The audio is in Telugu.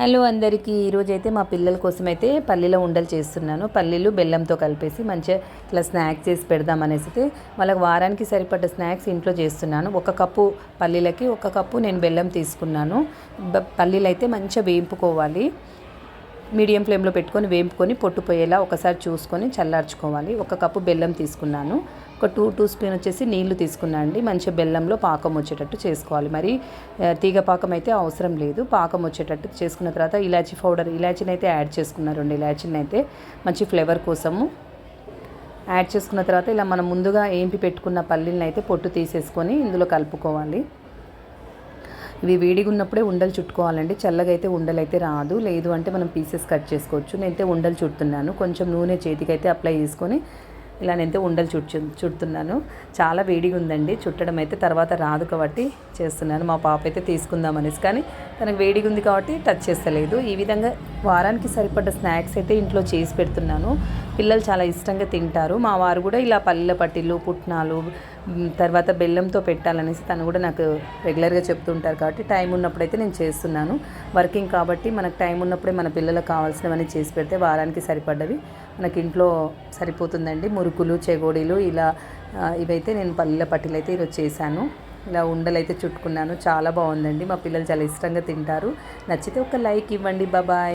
హలో అందరికీ ఈరోజు అయితే మా పిల్లల కోసం అయితే పల్లీల ఉండలు చేస్తున్నాను. పల్లీలు బెల్లంతో కలిపేసి మంచిగా ఇట్లా స్నాక్స్ చేసి పెడదాం అనేసి అయితే వాళ్ళకి వారానికి సరిపడ్డ స్నాక్స్ ఇంట్లో చేస్తున్నాను. ఒక కప్పు పల్లీలకి ఒక కప్పు నేను బెల్లం తీసుకున్నాను. పల్లీలు అయితే మంచిగా వేయింపుకోవాలి. మీడియం ఫ్లేమ్లో పెట్టుకొని వేపుకొని పొట్టు పోయేలా ఒకసారి చూసుకొని చల్లార్చుకోవాలి. ఒక కప్పు బెల్లం తీసుకున్నాను. ఒక టూ టూ స్పూన్ వచ్చేసి నీళ్ళు తీసుకున్నా అండి. మంచి బెల్లంలో పాకం వచ్చేటట్టు చేసుకోవాలి. మరి తీగ పాకం అయితే అవసరం లేదు. పాకం వచ్చేటట్టు చేసుకున్న తర్వాత ఇలాచీ పౌడర్ ఇలాచీని అయితే యాడ్ చేసుకున్నాను రెండు ఇలాచీని అయితే మంచి ఫ్లేవర్ కోసము. యాడ్ చేసుకున్న తర్వాత ఇలా మనం ముందుగా ఏంపి పెట్టుకున్న పల్లీలను అయితే పొట్టు తీసేసుకొని ఇందులో కలుపుకోవాలి. ఇవి వేడిగా ఉన్నప్పుడే ఉండలు చుట్టుకోవాలండి. చల్లగా అయితే ఉండలు అయితే రాదు. లేదు అంటే మనం పీసెస్ కట్ చేసుకోవచ్చు. నేనైతే ఉండలు చుడుతున్నాను. కొంచెం నూనె చేతికి అయితే అప్లై చేసుకొని ఇలా నేనైతే ఉండలు చుట్టు చుడుతున్నాను. చాలా వేడిగా ఉందండి. చుట్టడం అయితే తర్వాత రాదు కాబట్టి చేస్తున్నాను. మా పాప అయితే తీసుకుందాం అనేసి. కానీ తనకు వేడిగా ఉంది కాబట్టి టచ్ చేస్తలేదు. ఈ విధంగా వారానికి సరిపడ్డ స్నాక్స్ అయితే ఇంట్లో చేసి పెడుతున్నాను. పిల్లలు చాలా ఇష్టంగా తింటారు. మా వారు కూడా ఇలా పల్లెల పట్టిలు పుట్నాలు తర్వాత బెల్లంతో పెట్టాలనేసి తను కూడా నాకు రెగ్యులర్గా చెప్తుంటారు కాబట్టి టైం ఉన్నప్పుడైతే నేను చేస్తున్నాను. వర్కింగ్ కాబట్టి మనకు టైం ఉన్నప్పుడే మన పిల్లలకు కావాల్సినవన్నీ చేసి పెడితే వారానికి సరిపడ్డవి. మనకి ఇంట్లో సరిపోతుందండి. మురుకులు చెగోడీలు ఇలా ఇవైతే నేను పల్లెల పట్టిలు అయితే ఈరోజు చేశాను. ఇలా ఉండలు అయితే చుట్టుకున్నాను. చాలా బాగుందండి. మా పిల్లలు చాలా ఇష్టంగా తింటారు. నచ్చితే ఒక లైక్ ఇవ్వండి. బాబాయ్.